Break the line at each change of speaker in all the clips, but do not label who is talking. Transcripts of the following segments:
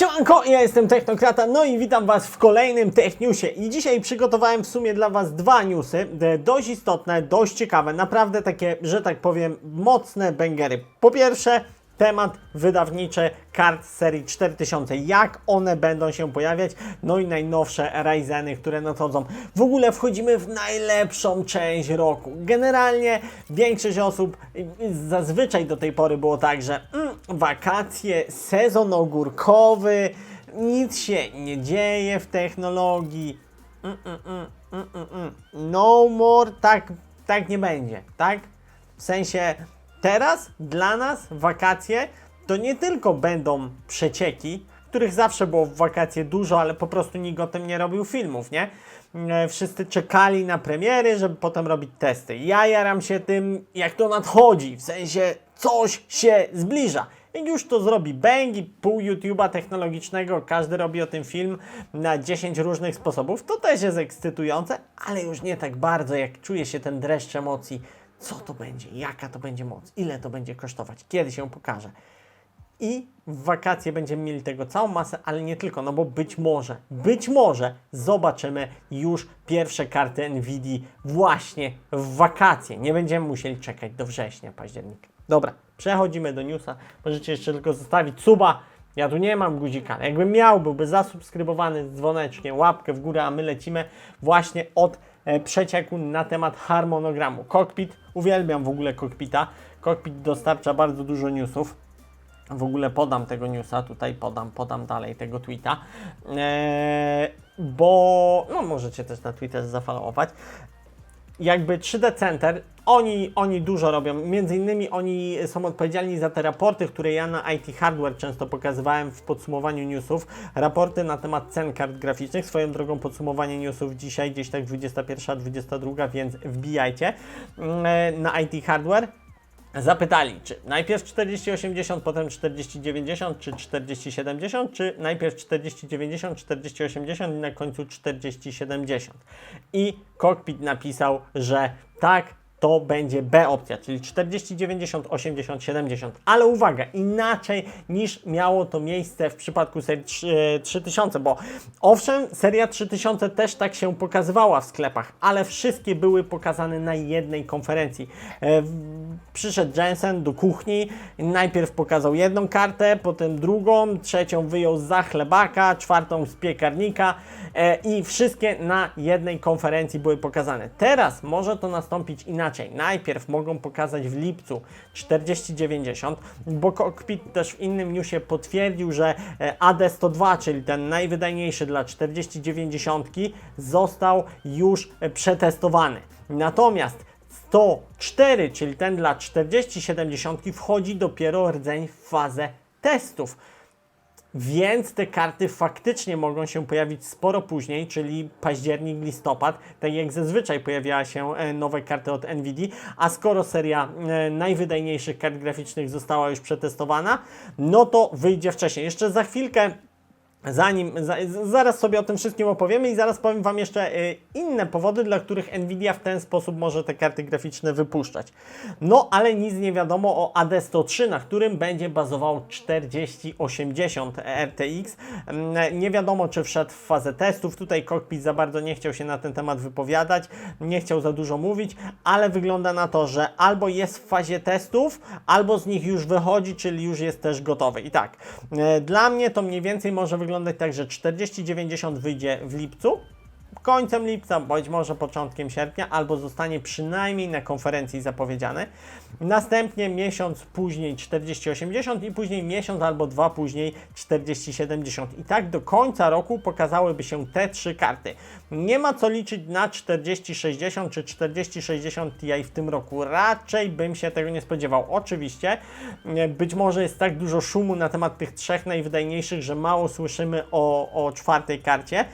Siemanko, ja jestem Technokrata, no i witam Was w kolejnym Techniusie i dzisiaj przygotowałem w sumie dla Was dwa newsy, e, dość istotne, dość ciekawe, naprawdę takie, że tak powiem, mocne bęgery. Po pierwsze, temat wydawniczy kart serii 4000, jak one będą się pojawiać, no i najnowsze Ryzeny, które nadchodzą. W ogóle wchodzimy w najlepszą część roku. Generalnie większość osób, zazwyczaj do tej pory było tak, że mm, wakacje, sezon ogórkowy, nic się nie dzieje w technologii. Mm, mm, mm, mm, mm, mm. No more, tak, tak nie będzie, tak? W sensie teraz dla nas wakacje to nie tylko będą przecieki, których zawsze było w wakacje dużo, ale po prostu nikt o tym nie robił filmów, nie? E, Wszyscy czekali na premiery, żeby potem robić testy. Ja jaram się tym, jak to nadchodzi, w sensie coś się zbliża. Jak już to zrobi Bang i pół YouTube'a technologicznego, każdy robi o tym film na 10 różnych sposobów, to też jest ekscytujące, ale już nie tak bardzo, jak czuje się ten dreszcz emocji. Co to będzie? Jaka to będzie moc? Ile to będzie kosztować? Kiedy się pokaże? I w wakacje będziemy mieli tego całą masę, ale nie tylko, no bo być może, być może zobaczymy już pierwsze karty Nvidia właśnie w wakacje. Nie będziemy musieli czekać do września, października. Dobra, przechodzimy do newsa. Możecie jeszcze tylko zostawić suba. Ja tu nie mam guzika. Jakbym miał, byłby zasubskrybowany z dzwoneczkiem, łapkę w górę, a my lecimy właśnie od przecieku na temat harmonogramu. Cockpit, uwielbiam w ogóle cockpita. Cockpit dostarcza bardzo dużo newsów w ogóle podam tego newsa, tutaj podam, podam dalej tego tweeta, eee, bo no możecie też na Twitterze zafollowować. Jakby 3D Center, oni, oni dużo robią, między innymi oni są odpowiedzialni za te raporty, które ja na IT Hardware często pokazywałem w podsumowaniu newsów, raporty na temat cen kart graficznych, swoją drogą podsumowanie newsów dzisiaj gdzieś tak 21-22, więc wbijajcie. Eee, na IT Hardware. Zapytali, czy najpierw 4080, potem 4090, czy 4070, czy najpierw 4090, 4080 i na końcu 4070. I Cockpit napisał, że tak, to będzie B opcja, czyli 40, 90, 80, 70. Ale uwaga, inaczej niż miało to miejsce w przypadku serii 3, 3000, bo owszem, seria 3000 też tak się pokazywała w sklepach, ale wszystkie były pokazane na jednej konferencji. E, Przyszedł Jensen do kuchni, najpierw pokazał jedną kartę, potem drugą, trzecią wyjął za chlebaka, czwartą z piekarnika e, i wszystkie na jednej konferencji były pokazane. Teraz może to nastąpić inaczej. Najpierw mogą pokazać w lipcu 4090, bo Cockpit też w innym newsie potwierdził, że e, AD102, czyli ten najwydajniejszy dla 4090, został już e, przetestowany. Natomiast 104, czyli ten dla 4070 wchodzi dopiero rdzeń w fazę testów. Więc te karty faktycznie mogą się pojawić sporo później, czyli październik, listopad, tak jak zazwyczaj pojawiała się e, nowe karty od Nvidia, a skoro seria e, najwydajniejszych kart graficznych została już przetestowana, no to wyjdzie wcześniej. Jeszcze za chwilkę Zanim, za, zaraz sobie o tym wszystkim opowiemy i zaraz powiem Wam jeszcze y, inne powody, dla których Nvidia w ten sposób może te karty graficzne wypuszczać. No, ale nic nie wiadomo o AD103, na którym będzie bazował 4080 RTX. Mm, Nie wiadomo, czy wszedł w fazę testów. Tutaj Cockpit za bardzo nie chciał się na ten temat wypowiadać, nie chciał za dużo mówić, ale wygląda na to, że albo jest w fazie testów, albo z nich już wychodzi, czyli już jest też gotowy. I tak, e, dla mnie to mniej więcej może wyglądać tak, że 4090 wyjdzie w lipcu, końcem lipca, bądź może początkiem sierpnia, albo zostanie przynajmniej na konferencji zapowiedziane. Następnie miesiąc później 4080 i później miesiąc albo dwa później 4070. I tak do końca roku pokazałyby się te trzy karty. Nie ma co liczyć na 4060 czy 4060 Ti w tym roku. Raczej bym się tego nie spodziewał. Oczywiście, e, być może jest tak dużo szumu na temat tych trzech najwydajniejszych, że mało słyszymy o, o czwartej karcie.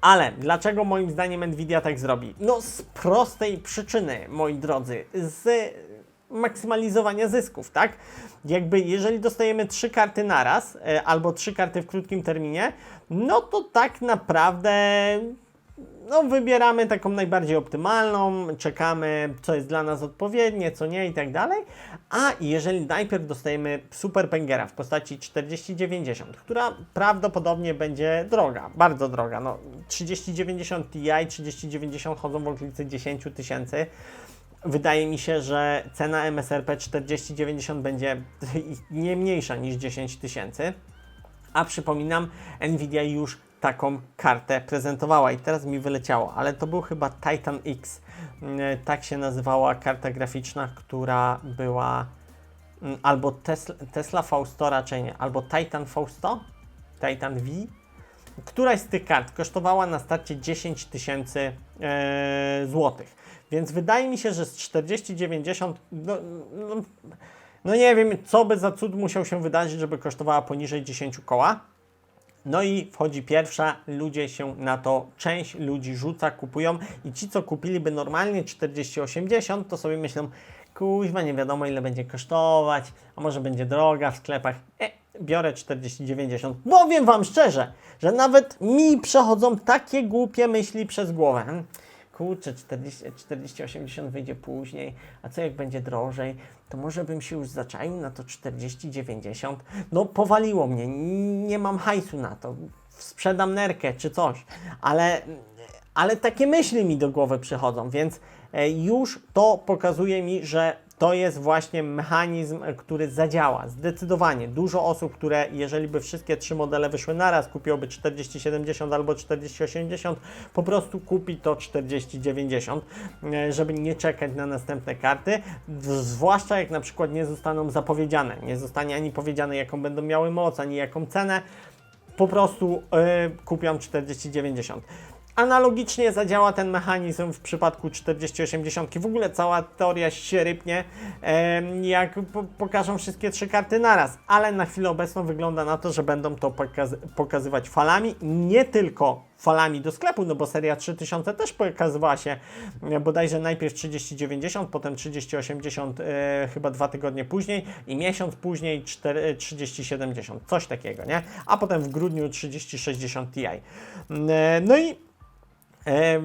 Ale dlaczego moim zdaniem Nvidia tak zrobi? No z prostej przyczyny, moi drodzy, z maksymalizowania zysków, tak? Jakby jeżeli dostajemy trzy karty naraz, e, albo trzy karty w krótkim terminie, no to tak naprawdę no, wybieramy taką najbardziej optymalną, czekamy, co jest dla nas odpowiednie, co nie i tak dalej. A jeżeli najpierw dostajemy super pęgera w postaci 4090, która prawdopodobnie będzie droga, bardzo droga, no 3090 Ti, 3090 chodzą w okolicy 10 tysięcy. Wydaje mi się, że cena MSRP 4090 będzie nie mniejsza niż 10 tysięcy. A przypominam, Nvidia już taką kartę prezentowała i teraz mi wyleciało, ale to był chyba Titan X. Mm, Tak się nazywała karta graficzna, która była mm, albo Tesla, Tesla V100 raczej nie, albo Titan V100, Titan V. Któraś z tych kart kosztowała na starcie 10 tysięcy e, złotych. Więc wydaje mi się, że z 4090, no, no, no nie wiem, co by za cud musiał się wydarzyć, żeby kosztowała poniżej 10 koła. No i wchodzi pierwsza, ludzie się na to, część ludzi rzuca, kupują i ci, co kupiliby normalnie 40-80, to sobie myślą, kuźwa, nie wiadomo ile będzie kosztować, a może będzie droga w sklepach. E, biorę 40-90. Powiem Wam szczerze, że nawet mi przechodzą takie głupie myśli przez głowę. Kurczę, 40-80 wyjdzie później, a co jak będzie drożej, to może bym się już zaczaił na to 40-90. No powaliło mnie, nie mam hajsu na to, sprzedam nerkę czy coś, ale, ale takie myśli mi do głowy przychodzą, więc e, już to pokazuje mi, że to jest właśnie mechanizm, który zadziała. Zdecydowanie dużo osób, które jeżeli by wszystkie trzy modele wyszły naraz, kupiłoby 4070 albo 4080, po prostu kupi to 4090, e, żeby nie czekać na następne karty. Zwłaszcza jak na przykład nie zostaną zapowiedziane. Nie zostanie ani powiedziane, jaką będą miały moc, ani jaką cenę po prostu y, kupią 4090. Analogicznie zadziała ten mechanizm w przypadku 4080. W ogóle cała teoria się rypnie, jak po, pokażą wszystkie trzy karty naraz, ale na chwilę obecną wygląda na to, że będą to pokazy pokazywać falami, nie tylko falami do sklepu, no bo seria 3000 też pokazywała się e, bodajże najpierw 3090, potem 3080 e, chyba dwa tygodnie później i miesiąc później 4, e, 3070, coś takiego, nie? A potem w grudniu 3060 Ti. No i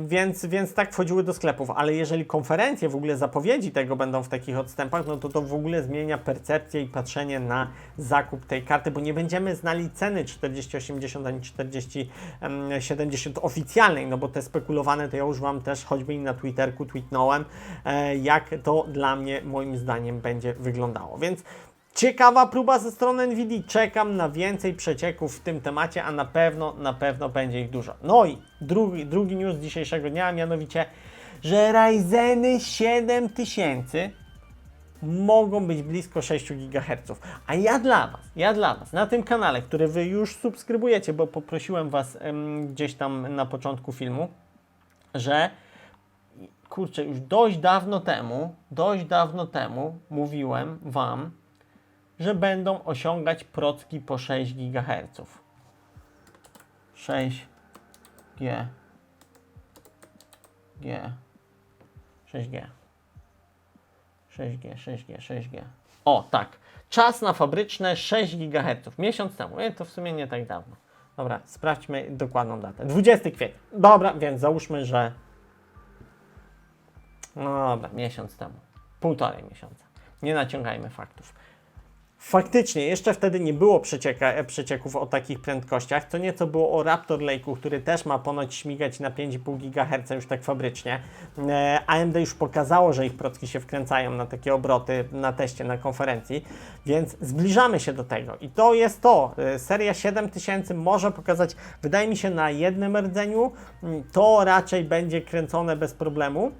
więc, więc tak wchodziły do sklepów, ale jeżeli konferencje, w ogóle zapowiedzi tego będą w takich odstępach, no to to w ogóle zmienia percepcję i patrzenie na zakup tej karty, bo nie będziemy znali ceny 4080 ani 4070 oficjalnej, no bo te spekulowane to ja już Wam też choćby i na Twitterku tweetnąłem, e, jak to dla mnie moim zdaniem będzie wyglądało. Więc Ciekawa próba ze strony Nvidia. Czekam na więcej przecieków w tym temacie, a na pewno, na pewno będzie ich dużo. No i drugi, drugi news dzisiejszego dnia, a mianowicie, że Ryzeny 7000 mogą być blisko 6 GHz. A ja dla Was, ja dla Was, na tym kanale, który Wy już subskrybujecie, bo poprosiłem Was gdzieś tam na początku filmu, że kurczę, już dość dawno temu, dość dawno temu mówiłem Wam, że będą osiągać procki po 6 GHz. 6 G G 6G 6G, 6G, 6G. O, tak. Czas na fabryczne 6 GHz. Miesiąc temu. E, to w sumie nie tak dawno. Dobra, sprawdźmy dokładną datę. 20 kwietnia. Dobra, więc załóżmy, że. No dobra, miesiąc temu. Półtorej miesiąca. Nie naciągajmy faktów. Faktycznie, jeszcze wtedy nie było przecieka, e, przecieków o takich prędkościach. Co nieco było o Raptor Lake'u, który też ma ponoć śmigać na 5,5 GHz już tak fabrycznie. E, AMD już pokazało, że ich procki się wkręcają na takie obroty na teście, na konferencji, więc zbliżamy się do tego. I to jest to. E, Seria 7000 może pokazać, wydaje mi się, na jednym rdzeniu. Mm, To raczej będzie kręcone bez problemu.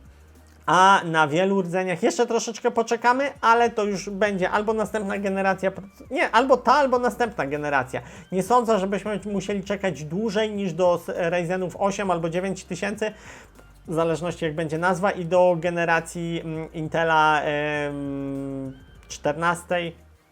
A na wielu rdzeniach jeszcze troszeczkę poczekamy, ale to już będzie albo następna generacja, nie, albo ta, albo następna generacja. Nie sądzę, żebyśmy musieli czekać dłużej niż do Ryzenów 8 albo 9 tysięcy, w zależności jak będzie nazwa, i do generacji mm, Intela em, 14.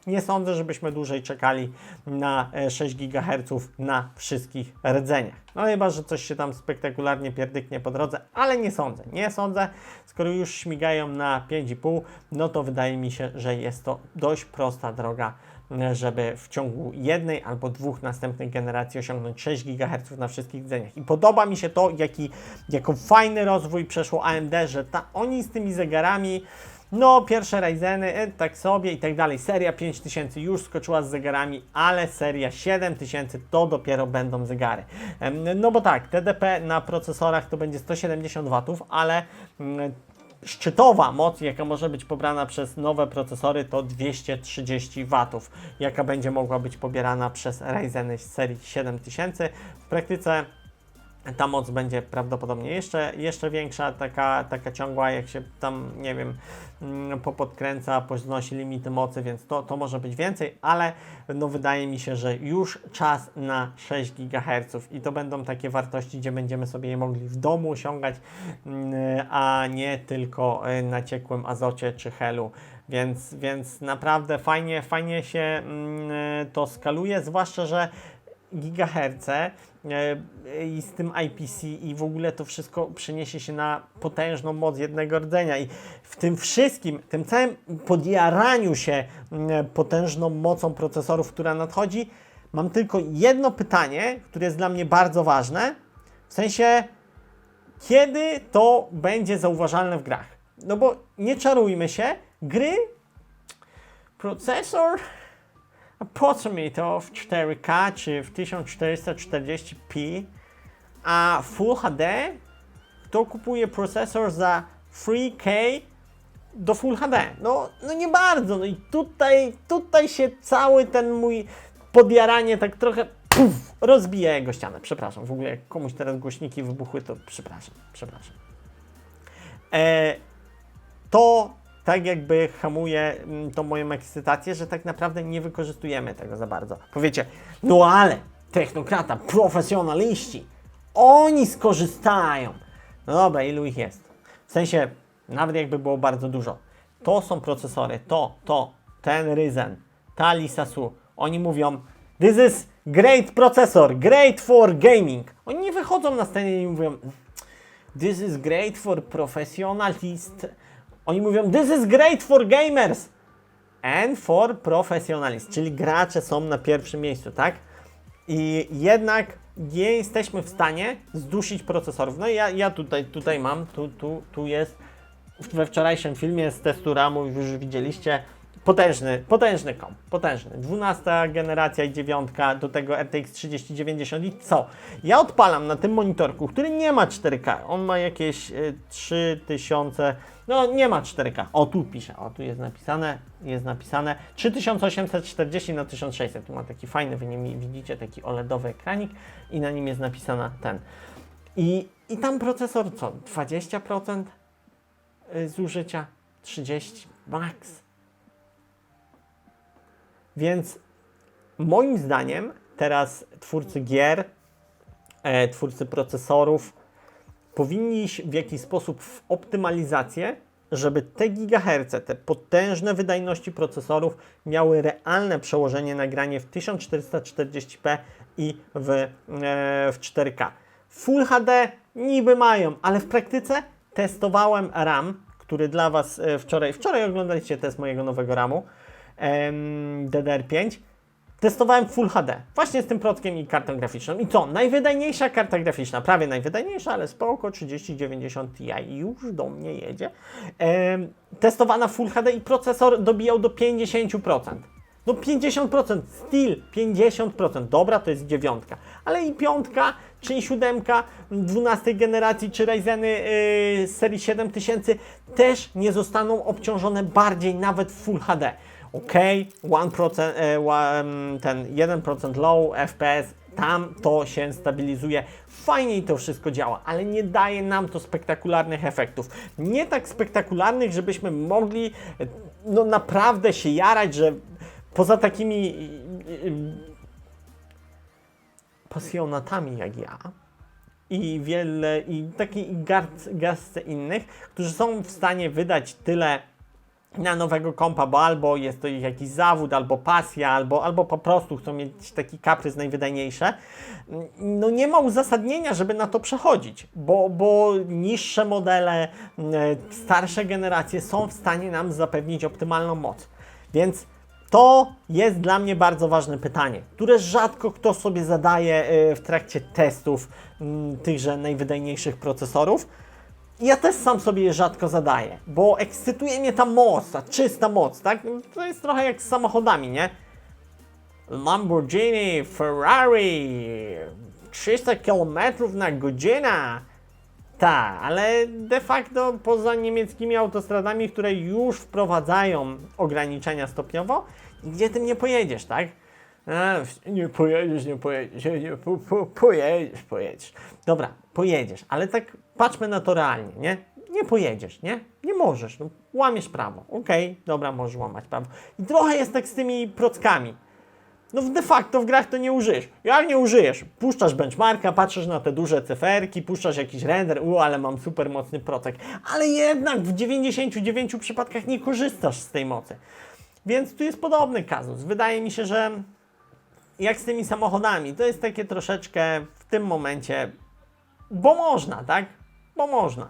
Nie sądzę, żebyśmy dłużej czekali na e, 6 GHz na wszystkich rdzeniach. No chyba, że coś się tam spektakularnie pierdyknie po drodze, ale nie sądzę. Nie sądzę. Skoro już śmigają na 5,5, no to wydaje mi się, że jest to dość prosta droga e, żeby w ciągu jednej albo dwóch następnych generacji osiągnąć 6 GHz na wszystkich rdzeniach. I podoba mi się to, jaki, jako fajny rozwój przeszło AMD, że ta, oni z tymi zegarami no, pierwsze Ryzeny, e, tak sobie i tak dalej. Seria 5000 już skoczyła z zegarami, ale seria 7000 to dopiero będą zegary. No bo tak, TDP na procesorach to będzie 170 W, ale mm, szczytowa moc, jaka może być pobrana przez nowe procesory, to 230 W, jaka będzie mogła być pobierana przez Ryzeny z serii 7000. W praktyce ta moc będzie prawdopodobnie jeszcze, jeszcze większa, taka, taka ciągła, jak się tam, nie wiem, mm, popodkręca, podnosi limity mocy, więc to, to może być więcej, ale no wydaje mi się, że już czas na 6 GHz i to będą takie wartości, gdzie będziemy sobie je mogli w domu osiągać, mm, a nie tylko y, na ciekłym azocie czy helu. Więc, więc naprawdę fajnie, fajnie się mm, to skaluje, zwłaszcza, że gigaherce e, i z tym IPC i w ogóle to wszystko przeniesie się na potężną moc jednego rdzenia i w tym wszystkim, tym całym podjaraniu się mm, potężną mocą procesorów, która nadchodzi, mam tylko jedno pytanie, które jest dla mnie bardzo ważne, w sensie kiedy to będzie zauważalne w grach? No bo nie czarujmy się, gry, procesor, a po co mi to w 4K czy w 1440p, a Full HD? Kto kupuje procesor za 3K do Full HD? No, no nie bardzo. No i tutaj, tutaj się cały ten mój podjaranie tak trochę puf, rozbija jego ścianę. Przepraszam, w ogóle jak komuś teraz głośniki wybuchły, to przepraszam, przepraszam. E, to tak jakby hamuje mm, tą moją ekscytację, że tak naprawdę nie wykorzystujemy tego za bardzo. Powiecie, no ale technokrata, profesjonaliści, oni skorzystają. No dobra, ilu ich jest? W sensie, nawet jakby było bardzo dużo. To są procesory, to, to, ten Ryzen, ta Lisasu. Oni mówią, this is great processor, great for gaming. Oni nie wychodzą na scenę i mówią, this is great for professionalist. Oni mówią, this is great for gamers and for professionalists, czyli gracze są na pierwszym miejscu, tak? I jednak nie jesteśmy w stanie zdusić procesorów. No ja, ja tutaj, tutaj mam, tu, tu, tu jest, we wczorajszym filmie z testu RAMu już widzieliście, potężny, potężny komp, potężny. 12 generacja i dziewiątka, do tego RTX 3090 i co? Ja odpalam na tym monitorku, który nie ma 4K, on ma jakieś y, 3000, no nie ma 4K. O, tu pisze, o tu jest napisane, jest napisane 3840 na 1600. Tu ma taki fajny, wy nie widzicie, taki OLEDowy ekranik i na nim jest napisana ten. I, i tam procesor co? 20% y, zużycia? 30 max. Więc moim zdaniem teraz twórcy gier, e, twórcy procesorów powinni iść w jakiś sposób w optymalizację, żeby te gigaherce, te potężne wydajności procesorów miały realne przełożenie na granie w 1440p i w, e, w 4K. Full HD niby mają, ale w praktyce testowałem RAM, który dla Was e, wczoraj, wczoraj oglądaliście test mojego nowego RAMu, DDR5. Testowałem Full HD, właśnie z tym prockiem i kartą graficzną. I co? Najwydajniejsza karta graficzna, prawie najwydajniejsza, ale spoko, 3090 Ti już do mnie jedzie. Em, testowana Full HD i procesor dobijał do 50%. No 50%, still 50%. Dobra, to jest dziewiątka. Ale i piątka, czy siódemka 12 generacji, czy Ryzeny yy, z serii 7000 też nie zostaną obciążone bardziej nawet w Full HD. Ok, 1%, e, ten 1% low FPS, tam to się stabilizuje. Fajniej to wszystko działa, ale nie daje nam to spektakularnych efektów. Nie tak spektakularnych, żebyśmy mogli e, no naprawdę się jarać, że poza takimi pasjonatami jak ja i wiele, i taki i garst, garstce innych, którzy są w stanie wydać tyle na nowego kompa, bo albo jest to ich jakiś zawód, albo pasja, albo, albo po prostu chcą mieć taki kaprys najwydajniejsze, no nie ma uzasadnienia, żeby na to przechodzić, bo, bo niższe modele, e, starsze generacje są w stanie nam zapewnić optymalną moc. Więc To jest dla mnie bardzo ważne pytanie, które rzadko kto sobie zadaje y, w trakcie testów tychże najwydajniejszych procesorów. Ja też sam sobie je rzadko zadaję, bo ekscytuje mnie ta moc, ta czysta moc, tak? To jest trochę jak z samochodami, nie? Lamborghini, Ferrari, 300 km na godzinę. Tak, ale de facto poza niemieckimi autostradami, które już wprowadzają ograniczenia stopniowo, gdzie tym nie pojedziesz, tak? A, nie pojedziesz, nie pojedziesz, nie, po, po, pojedziesz, pojedziesz. Dobra, pojedziesz, ale tak patrzmy na to realnie, nie? Nie pojedziesz, nie? Nie możesz, no, łamiesz prawo. Okej, dobra, możesz łamać prawo. I trochę jest tak z tymi prockami. No de facto w grach to nie użyjesz. Jak nie użyjesz? Puszczasz benchmarka, patrzysz na te duże cyferki, puszczasz jakiś render, u, ale mam super mocny procek. Ale jednak w 99 przypadkach nie korzystasz z tej mocy. Więc tu jest podobny kazus. Wydaje mi się, że jak z tymi samochodami, to jest takie troszeczkę w tym momencie, bo można, tak? Bo można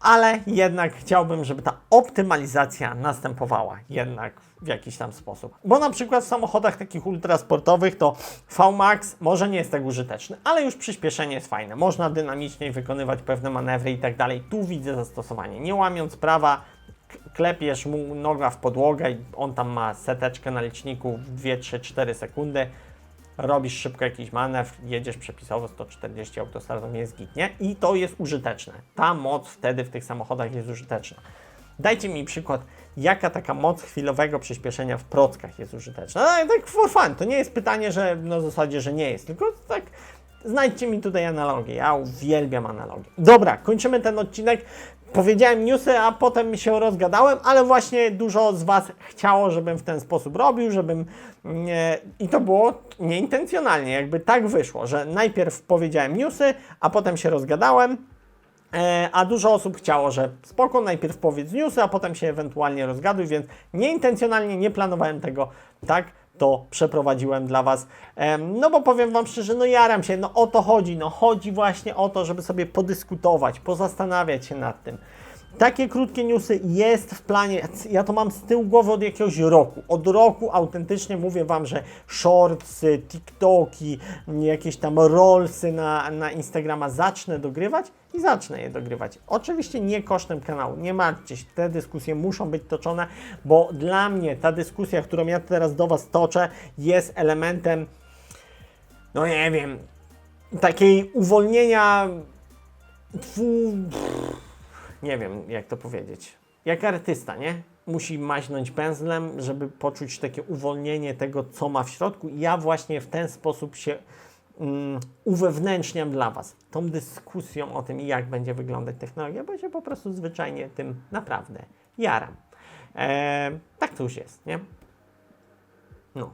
ale jednak chciałbym, żeby ta optymalizacja następowała jednak w jakiś tam sposób. Bo na przykład w samochodach takich ultrasportowych to VMAX może nie jest tak użyteczny, ale już przyspieszenie jest fajne. Można dynamicznie wykonywać pewne manewry i tak dalej. Tu widzę zastosowanie. Nie łamiąc prawa, klepiesz mu noga w podłogę i on tam ma seteczkę na liczniku w 2, 3, 4 sekundy robisz szybko jakiś manewr, jedziesz przepisowo 140 autostradą, nie? I to jest użyteczne. Ta moc wtedy w tych samochodach jest użyteczna. Dajcie mi przykład, jaka taka moc chwilowego przyspieszenia w prockach jest użyteczna. No, tak for fun, to nie jest pytanie, że na zasadzie, że nie jest, tylko tak znajdźcie mi tutaj analogię. Ja uwielbiam analogię. Dobra, kończymy ten odcinek. Powiedziałem newsy, a potem się rozgadałem, ale właśnie dużo z Was chciało, żebym w ten sposób robił, żebym nie... i to było nieintencjonalnie, jakby tak wyszło, że najpierw powiedziałem newsy, a potem się rozgadałem. E, a dużo osób chciało, że spoko, najpierw powiedz newsy, a potem się ewentualnie rozgaduj, więc nieintencjonalnie nie planowałem tego tak, to przeprowadziłem dla Was. No bo powiem Wam szczerze, no jaram się, no o to chodzi, no chodzi właśnie o to, żeby sobie podyskutować, pozastanawiać się nad tym. Takie krótkie newsy jest w planie. Ja to mam z tyłu głowy od jakiegoś roku. Od roku autentycznie mówię Wam, że shortsy, TikToki, jakieś tam rollsy na, na Instagrama zacznę dogrywać i zacznę je dogrywać. Oczywiście nie kosztem kanału, nie martwcie się, te dyskusje muszą być toczone, bo dla mnie ta dyskusja, którą ja teraz do Was toczę, jest elementem, no nie wiem, takiej uwolnienia. Tfu, nie wiem jak to powiedzieć. Jak artysta, nie? Musi maźnąć pędzlem, żeby poczuć takie uwolnienie tego, co ma w środku. I ja właśnie w ten sposób się mm, uwewnętrzniam dla Was tą dyskusją o tym, jak będzie wyglądać technologia, bo się po prostu zwyczajnie tym naprawdę jaram. Eee, tak to już jest, nie? No,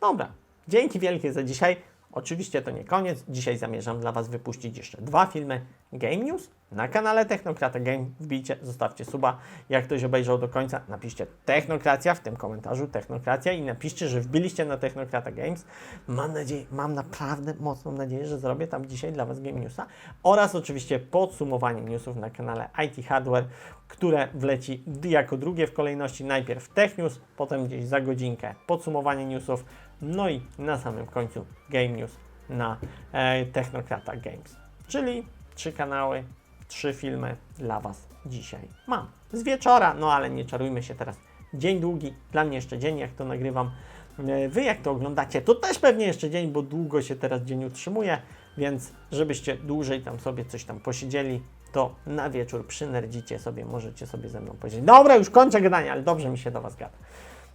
dobra. Dzięki wielkie za dzisiaj. Oczywiście to nie koniec. Dzisiaj zamierzam dla Was wypuścić jeszcze dwa filmy Game News na kanale Technokrata Game. Wbijcie, zostawcie suba. Jak ktoś obejrzał do końca, napiszcie Technokracja w tym komentarzu Technokracja i napiszcie, że wbiliście na Technokrata Games. Mam nadzieję, mam naprawdę mocną nadzieję, że zrobię tam dzisiaj dla Was Game Newsa oraz oczywiście podsumowanie newsów na kanale IT Hardware, które wleci jako drugie w kolejności. Najpierw Tech News, potem gdzieś za godzinkę podsumowanie newsów, no i na samym końcu Game News na e, Technokrata Games. Czyli trzy kanały, trzy filmy dla Was dzisiaj mam. Z wieczora, no ale nie czarujmy się teraz. Dzień długi, dla mnie jeszcze dzień, jak to nagrywam. E, Wy jak to oglądacie, to też pewnie jeszcze dzień, bo długo się teraz dzień utrzymuje, więc żebyście dłużej tam sobie coś tam posiedzieli, to na wieczór przynerdzicie sobie, możecie sobie ze mną posiedzieć. Dobra, już kończę gadanie, ale dobrze mi się do Was gada.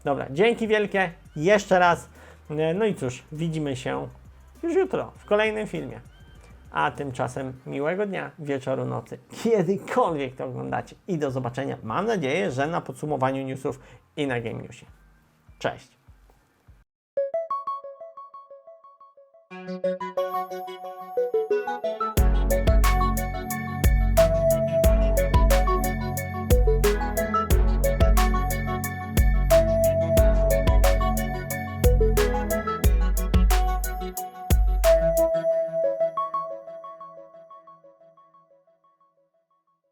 Dobra, dzięki wielkie, jeszcze raz. No i cóż, widzimy się już jutro w kolejnym filmie. A tymczasem miłego dnia, wieczoru, nocy, kiedykolwiek to oglądacie. I do zobaczenia, mam nadzieję, że na podsumowaniu newsów i na Game Newsie. Cześć!